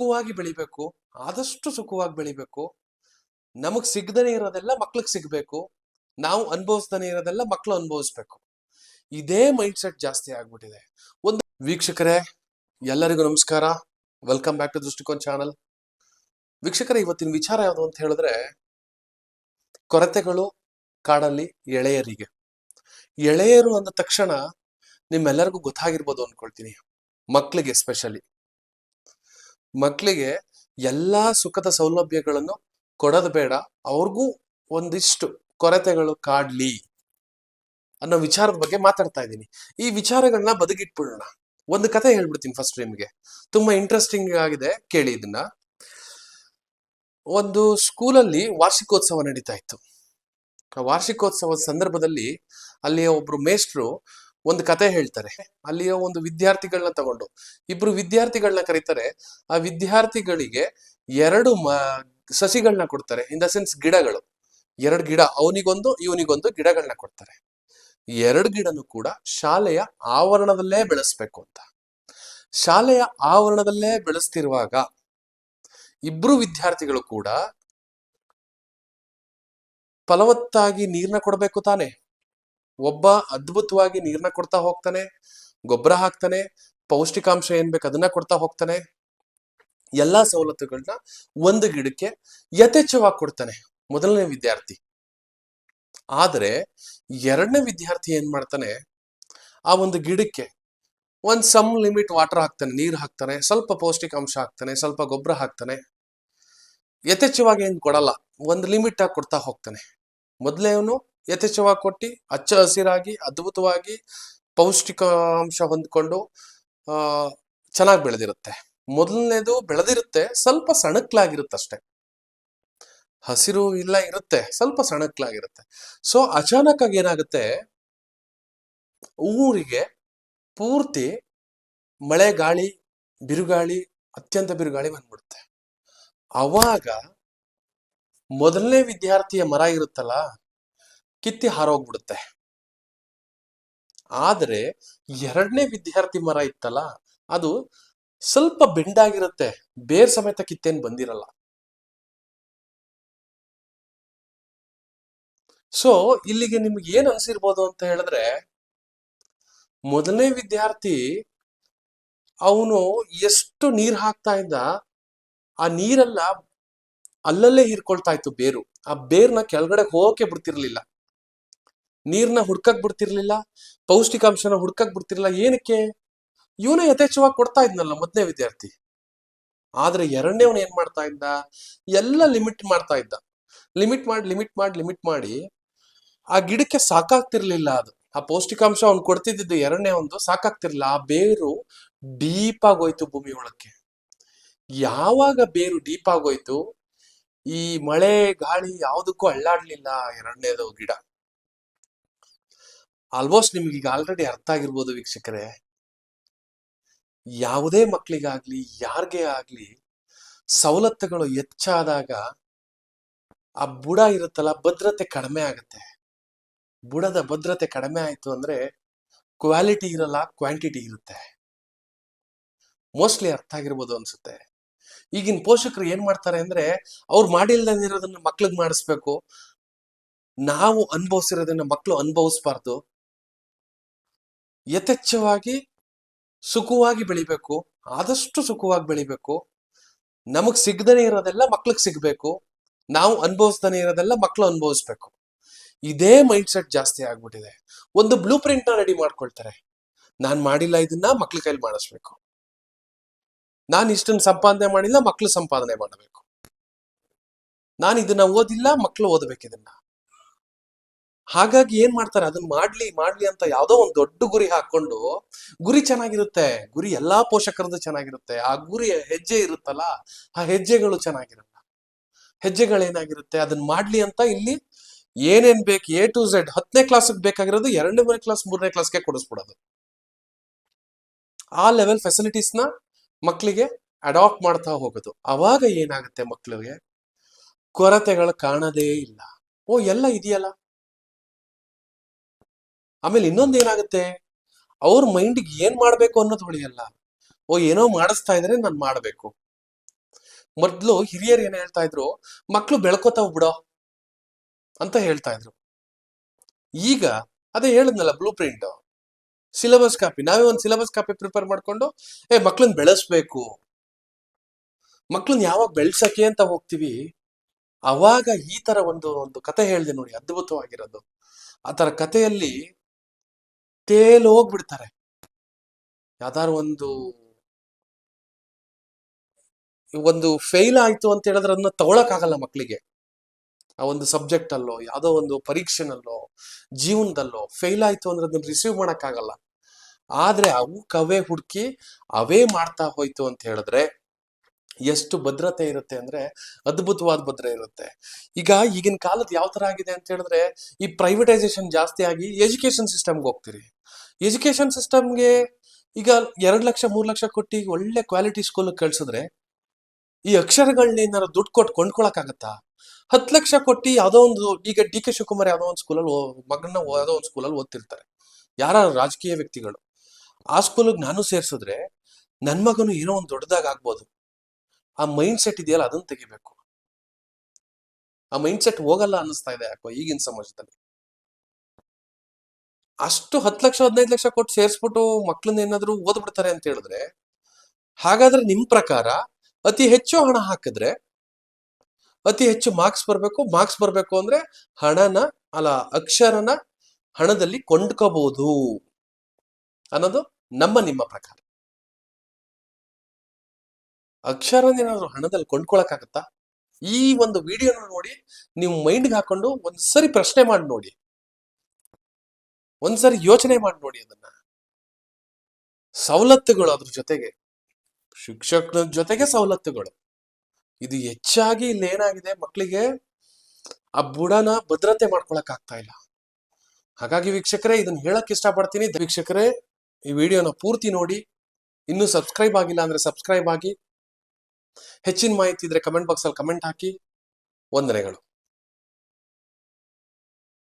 ಸುಖವಾಗಿ ಬೆಳಿಬೇಕು, ಆದಷ್ಟು ಸುಖವಾಗಿ ಬೆಳಿಬೇಕು. ನಮಗ್ ಸಿಗ್ದನೇ ಇರೋದೆಲ್ಲ ಮಕ್ಳಿಗೆ ಸಿಗ್ಬೇಕು. ನಾವು ಅನ್ಭವಿಸ್ತಾನೆ ಇರೋದೆಲ್ಲ ಮಕ್ಳು ಅನುಭವಿಸ್ಬೇಕು. ಇದೇ ಮೈಂಡ್ ಸೆಟ್ ಜಾಸ್ತಿ ಆಗ್ಬಿಟ್ಟಿದೆ. ಒಂದು ವೀಕ್ಷಕರೇ, ಎಲ್ಲರಿಗೂ ನಮಸ್ಕಾರ. Welcome back to Drishtikon channel ವೀಕ್ಷಕರೇ, ಇವತ್ತಿನ ವಿಚಾರ ಯಾವುದು ಅಂತ ಹೇಳಿದ್ರೆ, ಕೊರತೆಗಳು ಕಾಡಲ್ಲಿ ಎಳೆಯರಿಗೆ. ಎಳೆಯರು ಅಂದ ತಕ್ಷಣ ನಿಮ್ಮೆಲ್ಲರಿಗೂ ಗೊತ್ತಾಗಿರ್ಬೋದು ಅನ್ಕೊಳ್ತೀನಿ. ಮಕ್ಕಳಿಗೆ ಎಸ್ಪೆಷಲಿ ಮಕ್ಕಳಿಗೆ ಎಲ್ಲಾ ಸುಖದ ಸೌಲಭ್ಯಗಳನ್ನು ಕೊಡೋದು ಬೇಡ. ಅವ್ರಿಗೂ ಒಂದಿಷ್ಟು ಕೊರತೆಗಳು ಕಾಡ್ಲಿ ಅನ್ನೋ ವಿಚಾರದ ಬಗ್ಗೆ ಮಾತಾಡ್ತಾ ಇದ್ದೀನಿ. ಈ ವಿಚಾರಗಳನ್ನ ಬದುಕಿಟ್ಬಿಡೋಣ ಒಂದು ಕತೆ ಹೇಳ್ಬಿಡ್ತೀನಿ ಫಸ್ಟ್ ನಿಮ್ಗೆ ತುಂಬಾ ಇಂಟ್ರೆಸ್ಟಿಂಗ್ ಆಗಿದೆ ಕೇಳಿ ಇದನ್ನ. ಒಂದು ಸ್ಕೂಲಲ್ಲಿ ವಾರ್ಷಿಕೋತ್ಸವ ನಡೀತಾ ಇತ್ತು. ವಾರ್ಷಿಕೋತ್ಸವದ ಸಂದರ್ಭದಲ್ಲಿ ಅಲ್ಲಿ ಒಬ್ರು ಮೇಷ್ಟ್ರು ಒಂದು ಕತೆ ಹೇಳ್ತಾರೆ. ಅಲ್ಲಿಯ ಒಂದು ವಿದ್ಯಾರ್ಥಿಗಳನ್ನ ತಗೊಂಡು. ಇಬ್ರು ವಿದ್ಯಾರ್ಥಿಗಳನ್ನ ಕರೀತಾರೆ. ಆ ವಿದ್ಯಾರ್ಥಿಗಳಿಗೆ ಎರಡು ಮ ಸಸಿಗಳನ್ನ ಕೊಡ್ತಾರೆ. ಇನ್ ದ ಸೆನ್ಸ್ ಗಿಡಗಳು. ಎರಡು ಗಿಡ, ಅವನಿಗೊಂದು, ಇವನಿಗೊಂದು ಗಿಡಗಳನ್ನ ಕೊಡ್ತಾರೆ. ಎರಡು ಗಿಡನು ಕೂಡ ಶಾಲೆಯ ಆವರಣದಲ್ಲೇ ಬೆಳೆಸ್ಬೇಕು ಅಂತ. ಶಾಲೆಯ ಆವರಣದಲ್ಲೇ ಬೆಳೆಸ್ತಿರುವಾಗ ಇಬ್ರು ವಿದ್ಯಾರ್ಥಿಗಳು ಕೂಡ ಫಲವತ್ತಾಗಿ ನೀರ್ನ ಕೊಡಬೇಕು ತಾನೆ. ಒಬ್ಬ ಅದ್ಭುತವಾಗಿ ನೀರ್ನ ಕೊಡ್ತಾ ಹೋಗ್ತಾನೆ, ಗೊಬ್ಬರ ಹಾಕ್ತಾನೆ, ಪೌಷ್ಟಿಕಾಂಶ ಏನ್ ಬೇಕು ಅದನ್ನ ಕೊಡ್ತಾ ಹೋಗ್ತಾನೆ. ಎಲ್ಲಾ ಸವಲತ್ತುಗಳನ್ನ ಒಂದು ಗಿಡಕ್ಕೆ ಯಥೇಚ್ಛವಾಗಿ ಕೊಡ್ತಾನೆ ಮೊದಲನೇ ವಿದ್ಯಾರ್ಥಿ. ಆದ್ರೆ ಎರಡನೇ ವಿದ್ಯಾರ್ಥಿ ಏನ್ ಮಾಡ್ತಾನೆ, ಆ ಒಂದು ಗಿಡಕ್ಕೆ ಒಂದ್ ಸಮ್ ಲಿಮಿಟ್ ವಾಟರ್ ಹಾಕ್ತಾನೆ, ನೀರು ಹಾಕ್ತಾನೆ, ಸ್ವಲ್ಪ ಪೌಷ್ಟಿಕಾಂಶ ಹಾಕ್ತಾನೆ, ಸ್ವಲ್ಪ ಗೊಬ್ಬರ ಹಾಕ್ತಾನೆ. ಯಥೇಚ್ಛವಾಗಿ ಏನ್ ಕೊಡಲ್ಲ, ಒಂದು ಲಿಮಿಟ್ ಆಗಿ ಕೊಡ್ತಾ ಹೋಗ್ತಾನೆ. ಮೊದಲೇವನು ಯಥೇಚ್ಛವಾಗಿ ಕೊಟ್ಟು ಹಚ್ಚ ಹಸಿರಾಗಿ, ಅದ್ಭುತವಾಗಿ ಪೌಷ್ಟಿಕಾಂಶ ಹೊಂದ್ಕೊಂಡು, ಆ, ಚೆನ್ನಾಗಿ ಬೆಳೆದಿರುತ್ತೆ. ಮೊದಲನೇದು ಬೆಳೆದಿರುತ್ತೆ, ಸ್ವಲ್ಪ ಸಣಕ್ಲಾಗಿರುತ್ತೆ ಅಷ್ಟೇ ಹಸಿರು ಇಲ್ಲ, ಇರುತ್ತೆ, ಸ್ವಲ್ಪ ಸಣಕ್ಲಾಗಿರುತ್ತೆ. ಸೊ ಅಚಾನಕ್ ಆಗಿ ಏನಾಗುತ್ತೆ? ಊರಿಗೆ ಪೂರ್ತಿ ಮಳೆ ಗಾಳಿ ಬಿರುಗಾಳಿ, ಅತ್ಯಂತ ಬಿರುಗಾಳಿ ಬಂದ್ಬಿಡುತ್ತೆ. ಅವಾಗ ಮೊದಲನೇ ವಿದ್ಯಾರ್ಥಿಯ ಮರ ಇರುತ್ತಲ್ಲ ಕಿತ್ತಿ ಹಾರೋಗ್ಬಿಡುತ್ತೆ. ಆದ್ರೆ ಎರಡನೇ ವಿದ್ಯಾರ್ಥಿ ಮರ ಇತ್ತಲ್ಲ, ಅದು ಸ್ವಲ್ಪ ಬೆಂಡಾಗಿರುತ್ತೆ, ಬೇರ್ ಸಮೇತ ಕಿತ್ತೇನ್ ಬಂದಿರಲ್ಲ. ಸೊ ಇಲ್ಲಿಗೆ ನಿಮ್ಗೆ ಏನ್ ಅನ್ಸಿರ್ಬೋದು ಅಂತ ಹೇಳಿದ್ರೆ, ಮೊದಲನೇ ವಿದ್ಯಾರ್ಥಿ ಅವನು ಎಷ್ಟು ನೀರ್ ಹಾಕ್ತಾ ಇದ್ದ, ಆ ನೀರೆಲ್ಲ ಅಲ್ಲಲ್ಲೇ ಹೀರ್ಕೊಳ್ತಾ ಇತ್ತು ಬೇರು. ಆ ಬೇರ್ನ ಕೆಳಗಡೆ ಹೋಗಕ್ಕೆ ಬಿಡ್ತಿರ್ಲಿಲ್ಲ. ನೀರ್ನ ಹುಡ್ಕಕ್ ಬಿಡ್ತಿರ್ಲಿಲ್ಲ, ಪೌಷ್ಟಿಕಾಂಶನ ಹುಡ್ಕಕ್ ಬಿಡ್ತಿರ್ಲಿಲ್ಲ, ಏನಕ್ಕೆ? ಇವನು ಯಥೇಚ್ಛವಾಗಿ ಕೊಡ್ತಾ ಇದ್ನಲ್ಲ ಮೊದಲನೇ ವಿದ್ಯಾರ್ಥಿ. ಆದ್ರೆ ಎರಡನೇವನ್ ಏನ್ ಮಾಡ್ತಾ ಇದ್ದ? ಎಲ್ಲ ಲಿಮಿಟ್ ಮಾಡ್ತಾ ಇದ್ದ. ಲಿಮಿಟ್ ಮಾಡಿ ಲಿಮಿಟ್ ಮಾಡಿ ಲಿಮಿಟ್ ಮಾಡಿ ಆ ಗಿಡಕ್ಕೆ ಸಾಕಾಗ್ತಿರ್ಲಿಲ್ಲ ಅದು. ಆ ಪೌಷ್ಟಿಕಾಂಶ ಅವ್ನು ಕೊಡ್ತಿದ್ದು ಎರಡನೇ ಒಂದು ಸಾಕಾಗ್ತಿರ್ಲಿಲ್ಲ. ಆ ಬೇರು ಡೀಪ್ ಆಗೋಯ್ತು ಭೂಮಿ ಒಳಕ್ಕೆ. ಯಾವಾಗ ಬೇರು ಡೀಪ್ ಆಗೋಯ್ತು? ಈ ಮಳೆ, ಗಾಳಿ ಯಾವುದಕ್ಕೂ ಅಳ್ಳಾಡ್ಲಿಲ್ಲ ಎರಡನೇದು ಗಿಡ. ಆಲ್ಮೋಸ್ಟ್ ನಿಮ್ಗೆ ಈಗ ಆಲ್ರೆಡಿ ಅರ್ಥ ಆಗಿರ್ಬೋದು ವೀಕ್ಷಕರೇ. ಯಾವುದೇ ಮಕ್ಕಳಿಗಾಗ್ಲಿ ಯಾರಿಗೆ ಆಗ್ಲಿ, ಸವಲತ್ತುಗಳು ಹೆಚ್ಚಾದಾಗ ಆ ಬುಡ ಇರುತ್ತಲ್ಲ, ಭದ್ರತೆ ಕಡಿಮೆ ಆಗುತ್ತೆ. ಬುಡದ ಭದ್ರತೆ ಕಡಿಮೆ ಆಯ್ತು ಅಂದ್ರೆ ಕ್ವಾಲಿಟಿ ಇರಲ್ಲ ಕ್ವಾಂಟಿಟಿ ಇರುತ್ತೆ. ಮೋಸ್ಟ್ಲಿ ಅರ್ಥ ಆಗಿರ್ಬೋದು ಅನ್ಸುತ್ತೆ. ಈಗಿನ ಪೋಷಕರು ಏನ್ ಮಾಡ್ತಾರೆ ಅಂದ್ರೆ, ಅವ್ರು ಮಾಡಿಲ್ದಿರೋದನ್ನ ಮಕ್ಳಿಗೆ ಮಾಡಿಸ್ಬೇಕು. ನಾವು ಅನುಭವಿಸಿರೋದನ್ನ ಮಕ್ಕಳು ಅನುಭವಿಸ್ಬಾರ್ದು. ಯಥೇಚ್ಛವಾಗಿ ಸುಖವಾಗಿ ಬೆಳಿಬೇಕು, ಆದಷ್ಟು ಸುಖವಾಗಿ ಬೆಳಿಬೇಕು. ನಮಗ್ ಸಿಗ್ದನೇ ಇರೋದೆಲ್ಲ ಮಕ್ಳಿಗೆ ಸಿಗ್ಬೇಕು. ನಾವು ಅನುಭವಿಸ್ದೇ ಇರೋದೆಲ್ಲ ಮಕ್ಳು ಅನುಭವಿಸ್ಬೇಕು. ಇದೇ ಮೈಂಡ್ ಸೆಟ್ ಜಾಸ್ತಿ ಆಗ್ಬಿಟ್ಟಿದೆ. ಒಂದು ಬ್ಲೂ ಪ್ರಿಂಟ್ ರೆಡಿ ಮಾಡ್ಕೊಳ್ತಾರೆ. ನಾನ್ ಮಾಡಿಲ್ಲ ಇದನ್ನ ಮಕ್ಳ ಕೈಲಿ ಮಾಡಿಸ್ಬೇಕು. ನಾನು ಇಷ್ಟನ್ನ ಸಂಪಾದನೆ ಮಾಡಿಲ್ಲ ಮಕ್ಳು ಸಂಪಾದನೆ ಮಾಡಬೇಕು. ನಾನು ಇದನ್ನ ಓದಿಲ್ಲ ಮಕ್ಳು ಓದಬೇಕು ಇದನ್ನ. ಹಾಗಾಗಿ ಏನ್ ಮಾಡ್ತಾರೆ? ಅದನ್ನ ಮಾಡ್ಲಿ ಮಾಡ್ಲಿ ಅಂತ ಯಾವ್ದೋ ಒಂದ್ ದೊಡ್ಡ ಗುರಿ ಹಾಕೊಂಡು ಗುರಿ ಚೆನ್ನಾಗಿರುತ್ತೆ, ಗುರಿ ಎಲ್ಲಾ ಪೋಷಕರದ್ದು ಚೆನ್ನಾಗಿರುತ್ತೆ, ಆ ಗುರಿ ಹೆಜ್ಜೆ ಇರುತ್ತಲ್ಲ, ಆ ಹೆಜ್ಜೆಗಳು ಚೆನ್ನಾಗಿರಲ್ಲ. ಹೆಜ್ಜೆಗಳೇನಾಗಿರುತ್ತೆ? ಅದನ್ನ ಮಾಡ್ಲಿ ಅಂತ ಇಲ್ಲಿ ಏನೇನ್ ಬೇಕು ಎ ಟು ಝೆಡ್ ಹತ್ತನೇ ಕ್ಲಾಸ್ಗೆ ಬೇಕಾಗಿರೋದು ಎರಡನೇ ಕ್ಲಾಸ್ ಮೂರನೇ ಕ್ಲಾಸ್ಗೆ ಕೊಡಿಸ್ಬಿಡೋದು. ಆ ಲೆವೆಲ್ನ ಮಕ್ಕಳಿಗೆ ಅಡಾಪ್ಟ್ ಮಾಡ್ತಾ ಹೋಗೋದು. ಅವಾಗ ಏನಾಗುತ್ತೆ ಮಕ್ಕಳಿಗೆ ಕೊರತೆಗಳು ಕಾಣದೇ ಇಲ್ಲ. ಓ, ಎಲ್ಲ ಇದೆಯಲ್ಲ? ಆಮೇಲೆ ಇನ್ನೊಂದು ಏನಾಗುತ್ತೆ? ಅವ್ರ ಮೈಂಡ್ಗೆ ಏನ್ ಮಾಡ್ಬೇಕು ಅನ್ನೋದು ಹೊಳಿಯಲ್ಲ. ಓ, ಏನೋ ಮಾಡಿಸ್ತಾ ಇದ್ರೆ ನಾನು ಮಾಡ್ಬೇಕು. ಮೊದ್ಲು ಹಿರಿಯರು ಏನ್ ಹೇಳ್ತಾ ಇದ್ರು? ಮಕ್ಳು ಬೆಳ್ಕೋತಾವ್ ಬಿಡೋ ಅಂತ ಹೇಳ್ತಾ ಇದ್ರು. ಈಗ ಅದೇ ಹೇಳಿದ್ನಲ್ಲ ಬ್ಲೂ ಪ್ರಿಂಟ್ ಸಿಲೆಬಸ್ ಕಾಪಿ ನಾವೇ ಒಂದು ಸಿಲೆಬಸ್ ಕಾಪಿ ಪ್ರಿಪೇರ್ ಮಾಡ್ಕೊಂಡು, ಏ ಮಕ್ಳನ್ನ ಬೆಳೆಸ್ಬೇಕು. ಮಕ್ಳನ್ನ ಯಾವಾಗ ಬೆಳ್ಸಕ್ಕೆ ಅಂತ ಹೋಗ್ತೀವಿ? ಅವಾಗ ಈ ತರ ಒಂದು ಒಂದು ಕತೆ ಹೇಳಿದೆ ನೋಡಿ, ಅದ್ಭುತವಾಗಿರೋದು. ಆ ತರ ಕಥೆಯಲ್ಲಿ ತೇಲ್ ಹೋಗ್ಬಿಡ್ತಾರೆ ಯಾವ್ದಾರು ಒಂದು ಒಂದು ಫೇಲ್ ಆಯ್ತು ಅಂತ ಹೇಳಿದ್ರೆ ಅದನ್ನ ತಗೊಳಕ್ ಆಗಲ್ಲ ಮಕ್ಕಳಿಗೆ ಆ ಒಂದು ಸಬ್ಜೆಕ್ಟ್ ಅಲ್ಲೋ ಯಾವ್ದೋ ಒಂದು ಪರೀಕ್ಷೆನಲ್ಲೋ, ಜೀವನದಲ್ಲೋ ಫೇಲ್ ಆಯ್ತು ಅಂದ್ರೆ ಅದನ್ನ ರಿಸೀವ್ ಮಾಡಕ್ಕಾಗಲ್ಲ. ಆದ್ರೆ ಅವು ಕವೇ ಹುಡುಕಿ ಅವೇ ಮಾಡ್ತಾ ಹೋಯ್ತು ಅಂತ ಹೇಳಿದ್ರೆ ಎಷ್ಟು ಭದ್ರತೆ ಇರುತ್ತೆ ಅಂದ್ರೆ ಅದ್ಭುತವಾದ ಭದ್ರತೆ ಇರುತ್ತೆ. ಈಗ ಈಗಿನ ಕಾಲದ ಯಾವ ತರ ಆಗಿದೆ ಅಂತ ಹೇಳಿದ್ರೆ, ಈ ಪ್ರೈವೇಟೈಸೇಷನ್ ಜಾಸ್ತಿ ಆಗಿ ಎಜುಕೇಶನ್ ಸಿಸ್ಟಮ್ಗೆ ಹೋಗ್ತೀರಿ. ಎಜುಕೇಶನ್ ಸಿಸ್ಟಮ್ಗೆ ಈಗ ಎರಡು ಲಕ್ಷ, ಮೂರು ಲಕ್ಷ ಕೊಟ್ಟು ಒಳ್ಳೆ ಕ್ವಾಲಿಟಿ ಸ್ಕೂಲ್ ಕಳ್ಸಿದ್ರೆ, ಈ ಅಕ್ಷರಗಳನ್ನ ಏನಾರು ದುಡ್ಡು ಕೊಟ್ಟು ಕೊಂಡ್ಕೊಳಕ್ಕಾಗತ್ತಾ? ಹತ್ತು ಲಕ್ಷ ಕೊಟ್ಟು ಯಾವುದೋ ಒಂದು, ಈಗ ಡಿ ಕೆ ಶಿವಕುಮಾರ್ ಯಾವುದೋ ಒಂದು ಸ್ಕೂಲಲ್ಲಿ ಮಗನ ಯಾವುದೋ ಒಂದು ಸ್ಕೂಲಲ್ಲಿ ಓದ್ತಿರ್ತಾರೆ. ಯಾರ ರಾಜಕೀಯ ವ್ಯಕ್ತಿಗಳು? ಆ ಸ್ಕೂಲಿಗೆ ನಾನು ಸೇರ್ಸಿದ್ರೆ ನನ್ ಮಗನು ಏನೋ ಒಂದು ದೊಡ್ಡದಾಗ ಆಗ್ಬೋದು. ಆ ಮೈಂಡ್ ಸೆಟ್ ಇದೆಯಲ್ಲ ಅದನ್ನ ತೆಗಿಬೇಕು. ಆ ಮೈಂಡ್ ಸೆಟ್ ಹೋಗಲ್ಲ ಅನ್ನಿಸ್ತಾ ಇದೆ ಯಾಕೋ ಈಗಿನ ಸಮಾಜದಲ್ಲಿ. ಅಷ್ಟು ಹತ್ತು ಲಕ್ಷ, ಹದಿನೈದು ಲಕ್ಷ ಕೊಟ್ಟು ಸೇರಿಸ್ಬಿಟ್ಟು ಮಕ್ಕಳನ್ನ ಏನಾದ್ರು ಓದ್ಬಿಡ್ತಾರೆ ಅಂತ ಹೇಳಿದ್ರೆ, ಹಾಗಾದ್ರೆ ನಿಮ್ ಪ್ರಕಾರ ಅತಿ ಹೆಚ್ಚು ಹಣ ಹಾಕಿದ್ರೆ, ಅತಿ ಹೆಚ್ಚು ಮಾರ್ಕ್ಸ್ ಬರಬೇಕು ಮಾರ್ಕ್ಸ್ ಬರಬೇಕು ಅಂದ್ರೆ ಹಣನ, ಅಲ್ಲ ಅಕ್ಷರನ ಹಣದಲ್ಲಿ ಕೊಂಡ್ಕೋಬಹುದು ಅನ್ನೋದು ನಮ್ಮ ನಿಮ್ಮ ಪ್ರಕಾರ. ಅಕ್ಷರನೇನಾದ್ರು ಹಣದಲ್ಲಿ ಕೊಂಡ್ಕೊಳಕ್ಕಾಗತ್ತಾ? ಈ ಒಂದು ವಿಡಿಯೋನ ನೋಡಿ, ನೀವು ಮೈಂಡ್ಗೆ ಹಾಕೊಂಡು ಒಂದ್ಸರಿ ಪ್ರಶ್ನೆ ಮಾಡಿ ನೋಡಿ. ಒಂದ್ಸರಿ ಯೋಚನೆ ಮಾಡಿ ನೋಡಿ ಅದನ್ನ. ಸವಲತ್ತುಗಳು ಅದ್ರ ಜೊತೆಗೆ. ಶಿಕ್ಷಕನ ಜೊತೆಗೆ ಸವಲತ್ತುಗಳು. ಇದು ಹೆಚ್ಚಾಗಿ ಇಲ್ಲಿ ಏನಾಗಿದೆ ಮಕ್ಕಳಿಗೆ ಆ ಬುಡನ ಭದ್ರತೆ ಮಾಡ್ಕೊಳಕ್ ಆಗ್ತಾ ಇಲ್ಲ. ಹಾಗಾಗಿ ವೀಕ್ಷಕರೇ ಇದನ್ನ ಹೇಳಕ್ ಇಷ್ಟಪಡ್ತೀನಿ. ವೀಕ್ಷಕರೇ, ಈ ವಿಡಿಯೋನ ಪೂರ್ತಿ ನೋಡಿ. ಇನ್ನೂ ಸಬ್ಸ್ಕ್ರೈಬ್ ಆಗಿಲ್ಲ ಅಂದ್ರೆ ಸಬ್ಸ್ಕ್ರೈಬ್ ಆಗಿ. ಹೆಚ್ಚಿನ ಮಾಹಿತಿ ಇದ್ರೆ ಕಮೆಂಟ್ ಬಾಕ್ಸ್ ಅಲ್ಲಿ ಕಮೆಂಟ್ ಹಾಕಿ. ವಂದನೆಗಳು.